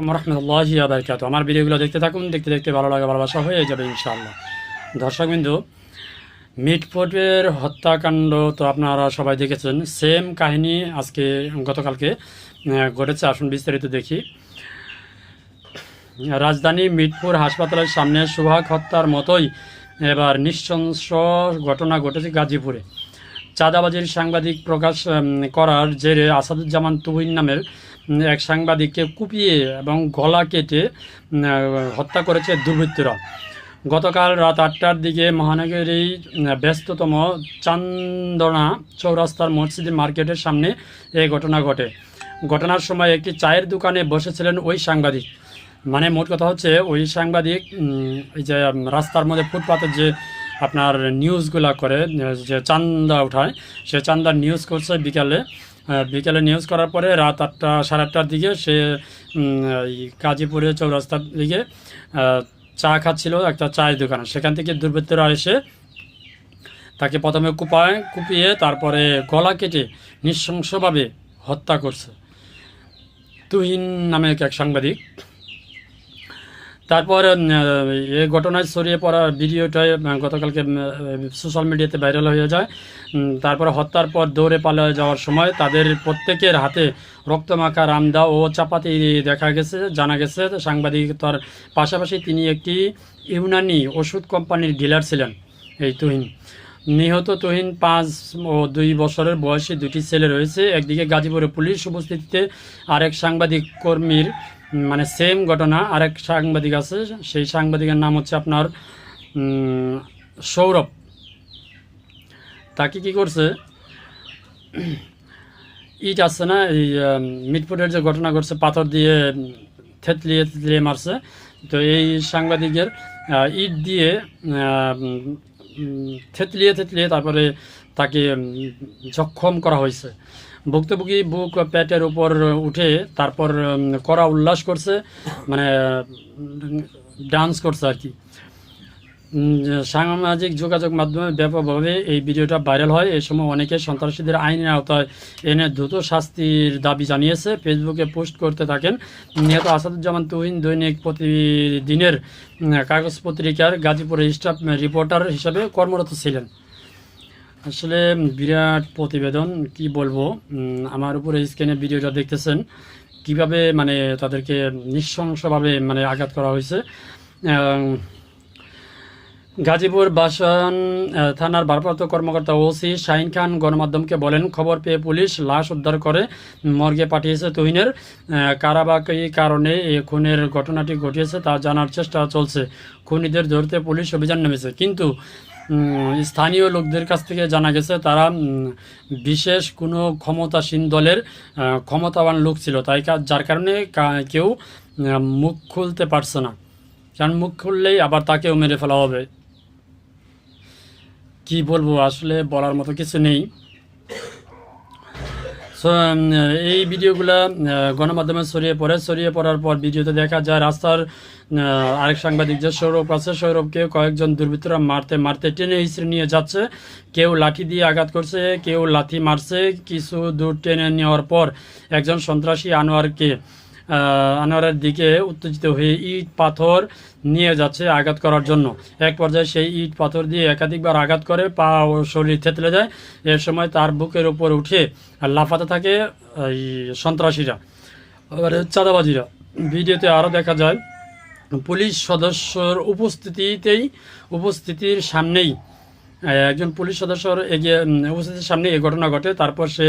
আলাইকুম রহমতুল্লাহি আবরকাত আমার ভিডিওগুলো দেখতে থাকুন, দেখতে দেখতে ভালো লাগে, ভালোবাসা হয়ে যাবে ইনশাআল্লাহ। দর্শকবিন্দু মিটফোর্টের হত্যাকাণ্ড তো আপনারা সবাই দেখেছেন। সেম কাহিনী আজকে, গতকালকে ঘটেছে। আসুন বিস্তারিত দেখি। রাজধানী মিটপুর হাসপাতালের সামনে সুভাগ হত্যার মতোই এবার নৃশংস ঘটনা ঘটেছে গাজীপুরে। চাঁদাবাজির সাংবাদিক প্রকাশ করার জেরে আসাদুজ্জামান তুহিন নামের এক সাংবাদিককে কুপিয়ে এবং গলা কেটে হত্যা করেছে দুর্বৃত্তরা। গতকাল রাত আটটার দিকে মহানগরীর উম, ব্যস্ততম চান্দনা চৌরাস্তার মসজিদ মার্কেটের সামনে এই ঘটনা ঘটে। ঘটনার সময় একটি চায়ের দোকানে বসেছিলেন ওই সাংবাদিক। মানে মোট কথা হচ্ছে ওই সাংবাদিক এই যে রাস্তার মধ্যে ফুটপাতের যে আপনার নিউজগুলা করে যে চান্দা উঠায় সে চান্দার নিউজ করছে বিকালে। বিকালে নিউজ করার পরে রাত আটটা, সাড়ে আটটার দিকে সে কাজীপুরে চৌরাস্তার দিকে চা খাচ্ছিল একটা চায়ের দোকানে। সেখান থেকে দুর্বৃত্তরা এসে তাকে প্রথমে কুপায়, কুপিয়ে তারপরে গলা কেটে নৃশংসভাবে হত্যা করছে। তুহিন নামে এক সাংবাদিক। তারপর এই ঘটনায় ছড়িয়ে পড়া ভিডিওটা আহ, গতকালকে সোশ্যাল মিডিয়াতে ভাইরাল হয়ে যায়। তারপর হত্যার পর দৌড়ে পালিয়ে যাওয়ার সময় তাদের প্রত্যেকের হাতে রক্তমাখা রামদা ও চাপাতি দেখা গেছে জানা গেছে। সাংবাদিকতার পাশাপাশি তিনি একটি ইউনানি ওষুধ কোম্পানির ডিলার ছিলেন এই তুহিন। নিহত তুহিন পাঁচ ও দুই বছরের বয়সী দুটি ছেলে রয়েছে। একদিকে গাজীপুরে পুলিশ উপস্থিতিতে আরেক সাংবাদিক কর্মীর মানে সেম ঘটনা আরেক সাংবাদিক আছে, সেই সাংবাদিকের নাম হচ্ছে আপনার সৌরভ। তাকে কি করছে? ইট আছে না, এই মিটফুটের যে ঘটনা ঘটছে, পাথর দিয়ে থেতলিয়ে থেতলিয়ে মারছে। তো এই সাংবাদিকের ইট দিয়ে থেতলিয়ে থেতলিয়ে তারপরে তাকে জখম করা হয়েছে। ভুক্তভোগী বুক পেটের উপর উঠে তারপর করা উল্লাস করছে মানে ডান্স করছে আর কি। সামাজিক যোগাযোগ মাধ্যমে ব্যাপকভাবে এই ভিডিওটা ভাইরাল হয়। এই সময় অনেকে সন্ত্রাসীদের আইনের আওতায় এনে দ্রুত শাস্তির দাবি জানিয়েছে। ফেসবুকে পোস্ট করতে থাকেন নিহত আসাদুজ্জামান তুহিন, দৈনিক প্রতিদিনের কাগজ পত্রিকার গাজীপুরের স্টাফ রিপোর্টার হিসাবে কর্মরত ছিলেন। আসলে বিরাট প্রতিবেদন কি বলব? আমার উপরে স্ক্রিনে ভিডিওটা দেখতেছেন। কীভাবে মানে তাদেরকে নৃশংসভাবে মানে আঘাত করা হয়েছে। গাজীপুর বাসন থানার ভারপ্রাপ্ত কর্মকর্তা ওসি শাহিন খান গণমাধ্যমকে বলেন খবর পেয়ে পুলিশ লাশ উদ্ধার করে মর্গে পাঠিয়েছে তুহিনের। আহ, কারা কারণে এই খুনের ঘটনাটি ঘটিয়েছে তা জানার চেষ্টা চলছে। খুনিদের ধরতে পুলিশ অভিযান নেমেছে। কিন্তু স্থানীয় লোকদের কাছ থেকে জানা গেছে, তারা বিশেষ কোনো ক্ষমতাসীন দলের ক্ষমতাবান লোক ছিল। তাই যার কারণে কেউ মুখ খুলতে পারছে না। কারণ মুখ খুললেই আবার তাকেও মেরে ফেলা হবে। কি বলব, আসলে বলার মতো কিছু নেই। এই ভিডিওগুলো গণমাধ্যমে ছড়িয়ে পড়ে। ছড়িয়ে পড়ার পর ভিডিওতে দেখা যায়, রাস্তার আরেক সাংবাদিক যে সৌরভ আছে, সৌরভকে কয়েকজন দুর্বৃত্তরা মারতে মারতে টেনে হিসড়ে নিয়ে যাচ্ছে। কেউ লাঠি দিয়ে আঘাত করছে, কেউ লাথি মারছে, কিছু দূর টেনে নেওয়ার পর একজন সন্ত্রাসী আনোয়ারকে আনোয়ারের দিকে উত্তেজিত হয়ে ইট পাথর নিয়ে যাচ্ছে আঘাত করার জন্য। এক পর্যায়ে সেই ইট পাথর দিয়ে একাধিকবার আঘাত করে পা ও শরীর থেতলে যায়। এ সময় তার বুকের উপর উঠে লাফাতে থাকে, এই সন্ত্রাসীরা। এবারে চাঁদাবাজিরা। ভিডিওতে আরও দেখা যায়, পুলিশ সদস্যর উপস্থিতিতেই, উপস্থিতির সামনেই একজন পুলিশ সদস্যর এগিয়ে উপস্থিতির সামনে এই ঘটনা ঘটে। তারপর সে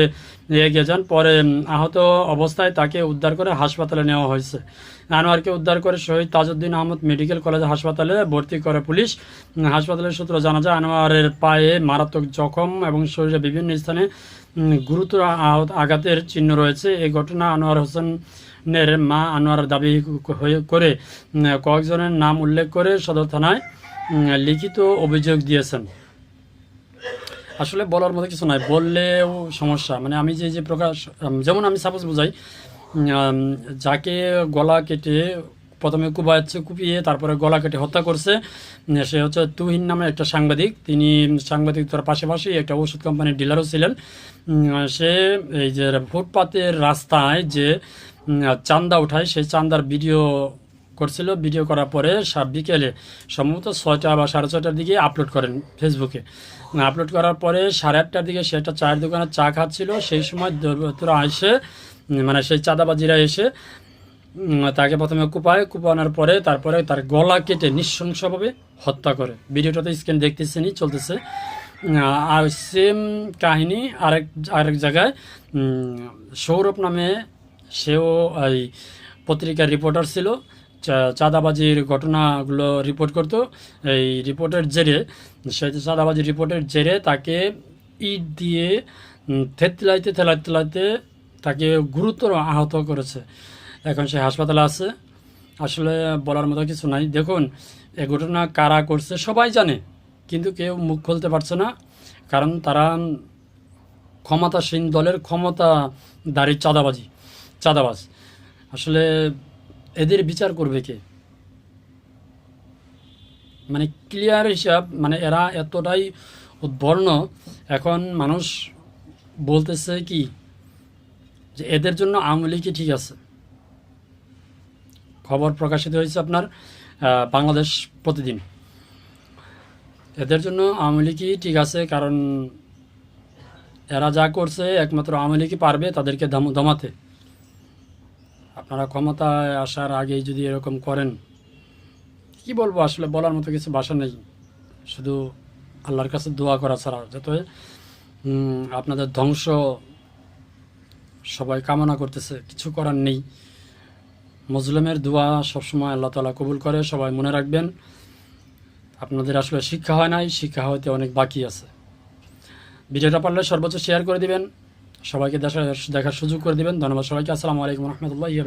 এগিয়ে যান। পরে আহত অবস্থায় তাকে উদ্ধার করে হাসপাতালে নেওয়া হয়েছে। আনোয়ারকে উদ্ধার করে শহীদ তাজউদ্দিন আহমদ মেডিকেল কলেজ হাসপাতালে ভর্তি করে পুলিশ। হাসপাতালের সূত্র জানা যায়, আনোয়ারের পায়ে মারাত্মক জখম এবং শরীরে বিভিন্ন স্থানে গুরুতর আঘাতের চিহ্ন রয়েছে। এই ঘটনা আনোয়ার হোসেনের মা আনোয়ার দাবি করে কয়েকজনের নাম উল্লেখ করে সদর থানায় লিখিত অভিযোগ দিয়েছেন। আসলে বলার মতো কিছু নয় বললেও সমস্যা। মানে আমি যে যে প্রকাশ যেমন আমি সাপোজ বোঝাই যাকে গলা কেটে প্রথমে কুবাচ্ছে, কুপিয়ে, তারপরে গলা কেটে হত্যা করছে সে হচ্ছে তুহিন নামে একটা সাংবাদিক। তিনি সাংবাদিক তার পাশাপাশি একটা ওষুধ কোম্পানির ডিলারও ছিলেন। সে এই যে ফুটপাতের রাস্তায় যে চান্দা উঠায় সেই চান্দার ভিডিও করছিল ভিডিও করার পরে সা- বিকেলে সম্ভবত ছয়টা বা সাড়ে ছয়টার দিকে আপলোড করেন ফেসবুকে আপলোড করার পরে সাড়ে আটটার দিকে সে একটা চায়ের দোকানে চা খাচ্ছিল, সেই সময় দুর্বৃত্তরা এসে মানে সেই চাঁদাবাজিরা এসে তাকে প্রথমে কুপায় কুপানোর পরে তারপরে তার গলা কেটে নৃশংসভাবে হত্যা করে। ভিডিওটাতে স্ক্রিন দেখতেছেনি চলতেছে। আর সেম কাহিনী আরেক আরেক জায়গায় সৌরভ নামে সেও এই পত্রিকার রিপোর্টার ছিল। চাঁদাবাজির ঘটনাগুলো রিপোর্ট করতো। এই রিপোর্টের জেরে সেই চাঁদাবাজির রিপোর্টের জেরে তাকে ইট দিয়ে থেতলাইতে থেলাইতে তাকে গুরুতর আহত করেছে। এখন সে হাসপাতালে আছে। আসলে বলার মতো কিছু নাই। দেখুন, এ ঘটনা কারা করছে সবাই জানে, কিন্তু কেউ মুখ খুলতে পারছে না। কারণ তারা ক্ষমতাসীন দলের ক্ষমতাদারী চাঁদাবাজি, চাঁদাবাজ। আসলে এদের বিচার করবে কে? মানে ক্লিয়ার হিসাব মানে এরা এতটাই উদ্বর্ণ, এখন মানুষ বলতেছে কি, যে এদের জন্য আওয়ামী লীগই ঠিক আছে। খবর প্রকাশিত হয়েছে আপনার বাংলাদেশ প্রতিদিন। এদের জন্য আওয়ামী লীগই ঠিক আছে, কারণ এরা যা করছে, একমাত্র আওয়ামী লীগই পারবে তাদেরকে দম- দমাতে আপনারা ক্ষমতায় আসার আগেই যদি এরকম করেন, কি বলব আসলে? বলার মতো কিছু ভাষা নেই। শুধু আল্লাহর কাছে দোয়া করা ছাড়া। যাতে আপনাদের ধ্বংস সবাই কামনা করতেছে, কিছু করার নেই। মজলুমের দোয়া সবসময় আল্লাহ তালা কবুল করে, সবাই মনে রাখবেন, আপনাদের আসলে শিক্ষা হয় নাই, শিক্ষা হইতে অনেক বাকি আছে। ভিডিওটা পারলে সর্বোচ্চ শেয়ার করে দিবেন। সবাইকে দেখা দেখার সুযোগ করে দিবেন। ধন্যবাদ সবাইকে। আসসালামু আলাইকুম রহমতুল্লাহ ইয়ে